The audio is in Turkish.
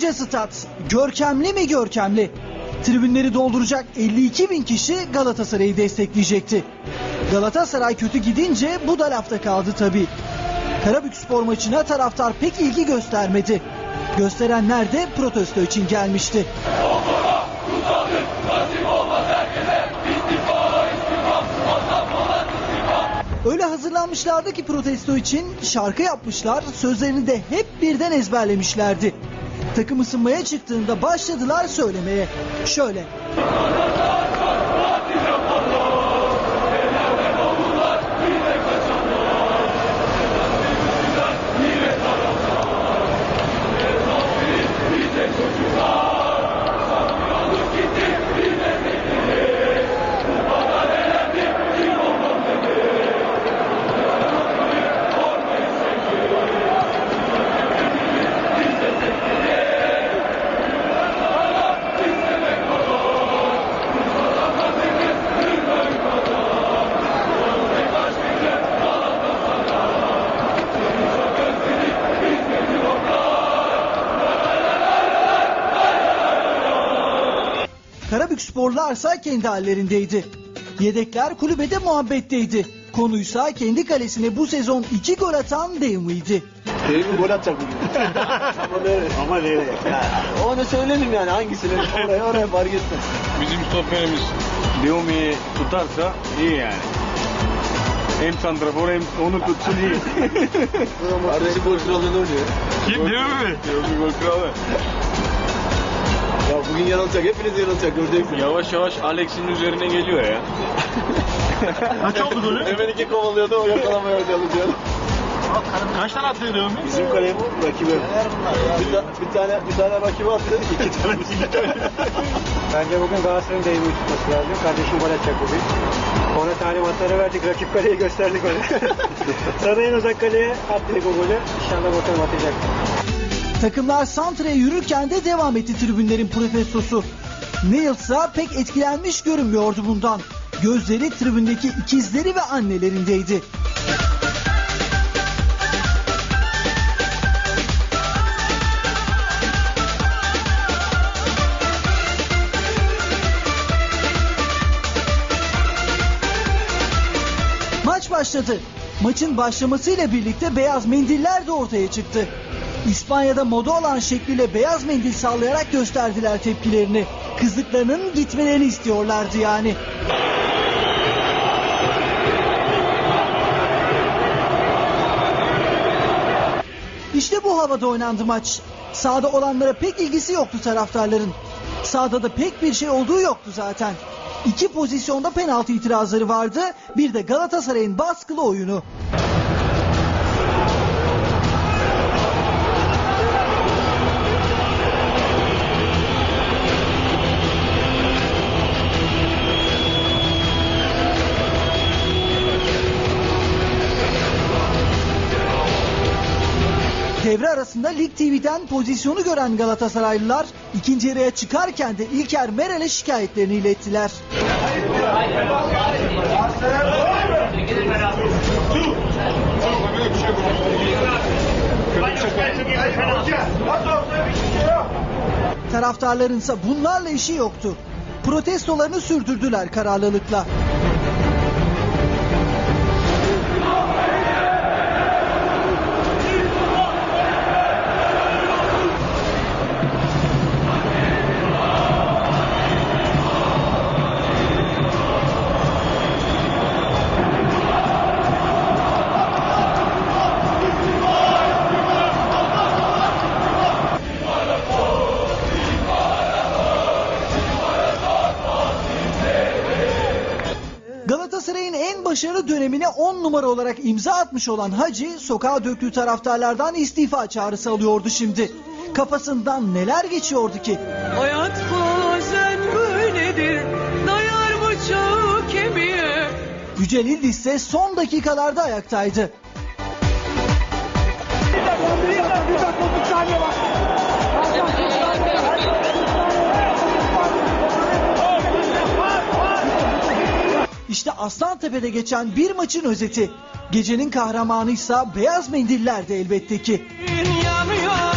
stat. Görkemli mi görkemli? Tribünleri dolduracak 52 bin kişi Galatasaray'ı destekleyecekti. Galatasaray kötü gidince bu da lafta kaldı tabi. Karabükspor maçına taraftar pek ilgi göstermedi. Gösterenler de protesto için gelmişti. Öyle hazırlanmışlardı ki protesto için şarkı yapmışlar, sözlerini de hep birden ezberlemişlerdi. Takım ısınmaya çıktığında başladılar söylemeye. Şöyle. Karabük sporlarsa kendi hallerindeydi. Yedekler kulübede muhabbetteydi. Konuysa kendi kalesine bu sezon iki gol atan Devmi'ydi. Devrim gol atacak bugün. Ama nereye? Ama nereye? Ya, onu söyledim yani hangisini? Oraya oraya fark etmez. Bizim stoperimiz Diomi'yi tutarsa iyi yani. Hem santrafor hem onu tutsun iyi. Kardeşim gol kralı ne oluyor? Kim Diomi? Diomi gol kralı. Ya bugün yanılacak. Hepiniz yanılacak. Göreceksin. Yavaş yavaş Alex'in üzerine geliyor ya. Kaç oldu golü? Hemen iki kovalıyordu o yakalamaya çalışıyor. Kaç tane attı Dövme? Bizim kaleye rakibi. Bir, ta- bir tane bir tane rakibi attı dedik iki tane iki tane. Bence bugün Galatasaray'ın da iyi bir tutması lazım. Kardeşim gol atacak bugün. Ona talimatları verdik. Rakip kaleyi gösterdik ona. Sana en uzak kaleye at dedik o golü. İnşallah bakalım atacak. Takımlar Santra'ya yürürken de devam etti tribünlerin protestosu. Niels'a pek etkilenmiş görünmüyordu bundan. Gözleri tribündeki ikizleri ve annelerindeydi. Maç başladı. Maçın başlamasıyla birlikte beyaz mendiller de ortaya çıktı. İspanya'da moda olan şekliyle beyaz mendil sallayarak gösterdiler tepkilerini. Kızlıklarının gitmelerini istiyorlardı yani. İşte bu havada oynandı maç. Sahada olanlara pek ilgisi yoktu taraftarların. Sahada da pek bir şey olduğu yoktu zaten. İki pozisyonda penaltı itirazları vardı. Bir de Galatasaray'ın baskılı oyunu. Devre arasında Lig TV'den pozisyonu gören Galatasaraylılar ikinci yarıya çıkarken de İlker Meral'e şikayetlerini ilettiler. Taraftarlarınsa bunlarla işi yoktu. Protestolarını sürdürdüler kararlılıkla. Başarılı dönemine 10 numara olarak imza atmış olan Hacı sokağa döktüğü taraftarlardan istifa çağrısı alıyordu şimdi. Kafasından neler geçiyordu ki? Hayat bazen böyledir Dayar bıçağı kemiğe Yücel İldiz ise son dakikalarda ayaktaydı. İşte Aslantepe'de geçen bir maçın özeti. Gecenin kahramanıysa beyaz mendiller de elbette ki. Yanıyor